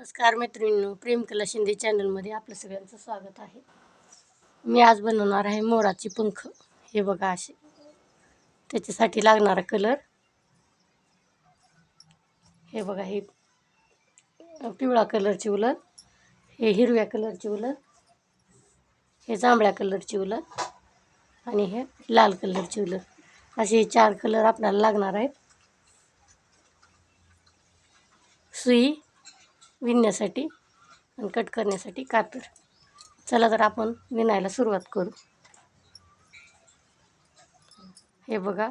नमस्कार मैत्रिणींनो प्रेम कला शिंदे चॅनलमध्ये आपलं सगळ्यांचं स्वागत आहे. मी आज बनवणार आहे मोराचे पंख. हे बघा असे. त्याच्यासाठी लागणारा कलर. हे बघा हे पिवळा कलरची उलट हे हिरव्या कलरची उलट हे जांभळ्या कलरची उलट आणि हे लाल कलरची उलट असे हे चार कलर आपल्याला लागणार आहेत. सुई विणण्यासाठी आणि कट करण्यासाठी कातर चला तर आपण विणायला सुरुवात करू. हे बघा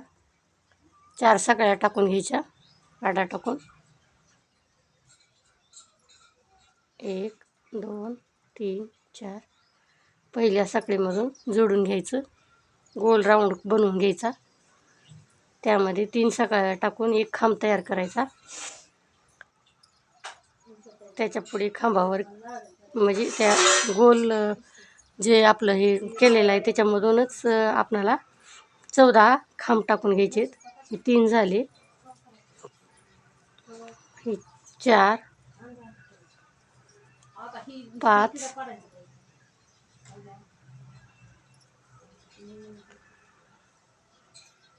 चार सगळ्या टाकून घ्यायच्या. आडा टाकून. एक दोन तीन चार. पहिल्या साखळीमधून जोडून घ्यायचं. गोल राऊंड बनवून घ्यायचा. त्यामध्ये तीन सकाळ्या टाकून एक खांब तयार करायचा. त्याच्या पुढे खांबावर म्हणजे त्या गोल जे आपलं हे केलेलं आहे त्याच्यामधूनच आपणाला चौदा खांब टाकून घ्यायचे हे तीन झाले. हे चार पाच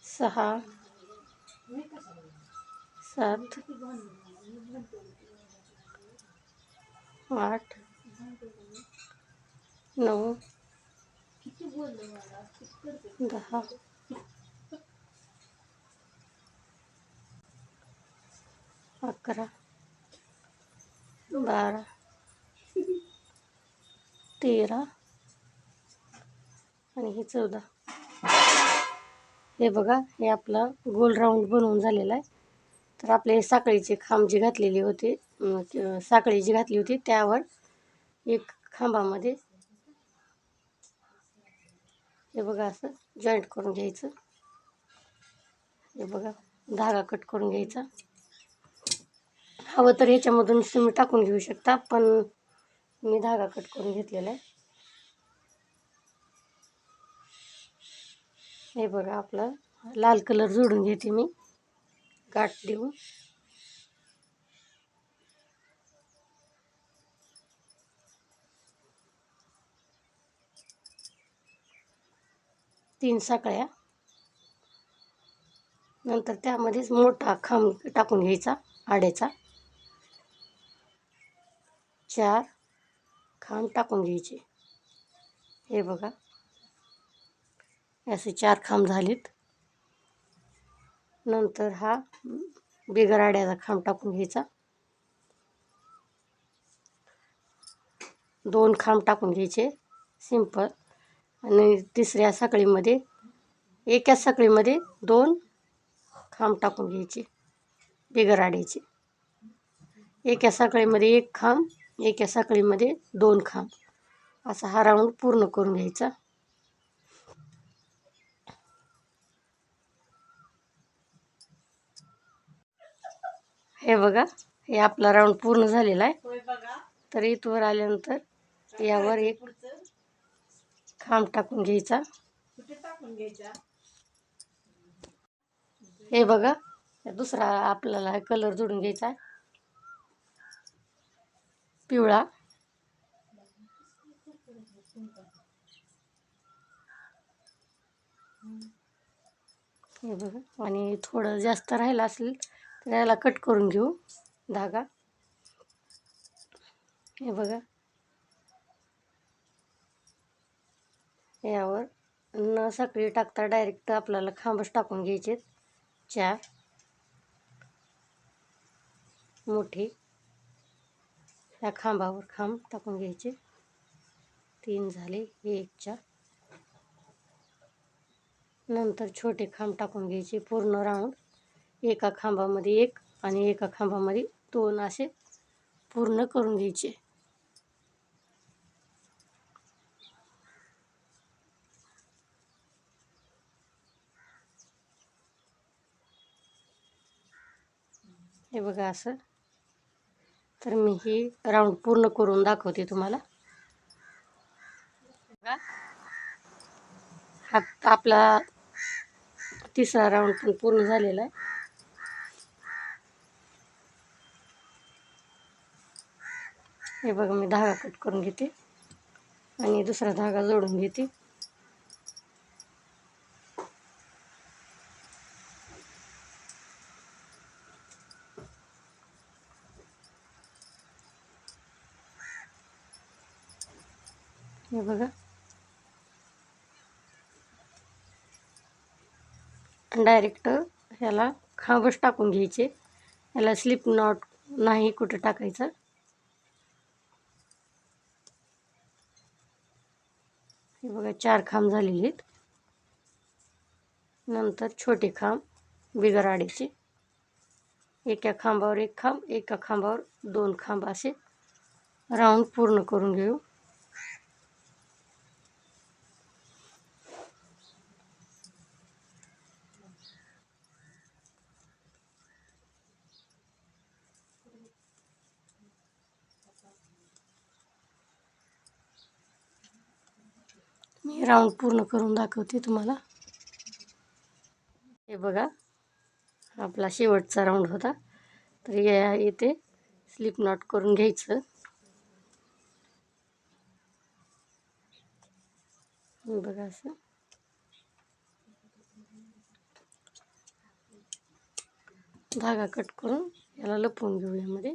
सहा सात आठ नऊ दहा अकरा बारा तेरा आणि हे चौदा. हे बघा हे आपला गोल राऊंड बनवून झालेला आहे. तर आपले हे साखळीचे खांब जे घातलेले होते साखळी जी घातली होती त्यावर एक खांबामध्ये हे बघा असं जॉईंट करून घ्यायचं. हे बघा धागा कट करून घ्यायचा. हवं तर ह्याच्यामधून तुम्ही टाकून घेऊ शकता पण मी धागा कट करून घेतलेला आहे. हे बघा आपलं लाल कलर जोडून घेते मी. गाठ देऊन. तीन साकळ्या नंतर त्यामध्येच मोठा खांब टाकून घ्यायचा आड्याचा. चार खांब टाकून घ्यायचे. हे बघा. असे चार खांब झालेत. नंतर हा बिगर आड्याचा खांब टाकून घ्यायचा. दोन खांब टाकून घ्यायचे. सिंपल. आणि तिसऱ्या साखळीमध्ये एकाच साखळीमध्ये दोन खांब टाकून घ्यायचे बिगर आडायचे एका साखळीमध्ये एक खांब एका साखळीमध्ये दोन खांब. असा हा राऊंड पूर्ण करून घ्यायचा. हे बघा हे आपला राऊंड पूर्ण झालेला आहे. तर इथवर आल्यानंतर यावर एक खांब टाकून घ्यायचा. हे बघा दुसरा आपल्याला कलर जोडून घ्यायचा पिवळा. हे बघा आणि थोडं जास्त राहिलं असेल तर याला कट करून घेऊ धागा. हे बघा. यावर न साखळी टाकता डायरेक्ट आपल्याला खांबच टाकून घ्यायचे चार. मोठे. ह्या खांबावर खांब टाकून घ्यायचे. तीन झाले. हे एक चार. नंतर छोटे खांब टाकून घ्यायचे. पूर्ण राऊंड एका खांबामध्ये एक आणि एका खांबामध्ये दोन असे पूर्ण करून घ्यायचे. हे बघा असं. तर मी ही राऊंड पूर्ण करून दाखवते तुम्हाला. बघा. हा आपला तिसरा राऊंड पण पूर्ण झालेला आहे. हे बघा मी धागा कट करून घेते आणि दुसरा धागा जोडून घेते. हे बघा. डायरेक्ट ह्याला खांबच टाकून घ्यायचे. याला स्लिप नॉट नाही कुठं टाकायचं. हे बघा चार खांब झालेले आहेत. नंतर छोटे खांब बिगर आडीचे. एका खांबावर एक खांब एका खांबावर दोन खांब असे. राऊंड पूर्ण करून घेऊ. राऊंड पूर्ण करून दाखवते तुम्हाला. हे बघा आपला शेवटचा राऊंड होता. तर या इथे स्लिप नॉट करून घ्यायचं. बघा असं. धागा कट करून याला लपवून घेऊ यामध्ये.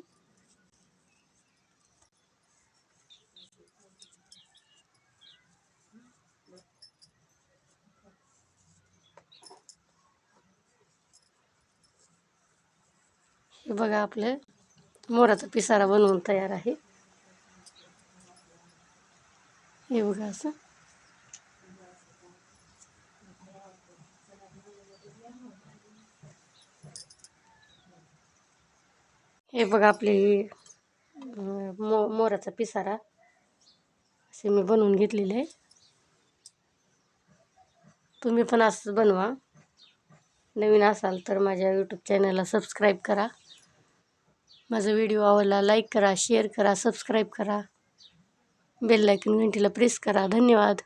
हे बघा आपलं मोराचा पिसारा बनवून तयार आहे. हे बघा असं. हे बघा आपले मो मोराचा पिसारा असे मी बनवून घेतलेले आहे. तुम्ही पण असंच बनवा. नवीन असाल तर माझ्या यूट्यूब चॅनलला सबस्क्राईब करा. माझा व्हिडिओ आवडला लाईक करा शेअर करा सबस्क्राईब करा. बेल लायकन घंटीला प्रेस करा. धन्यवाद.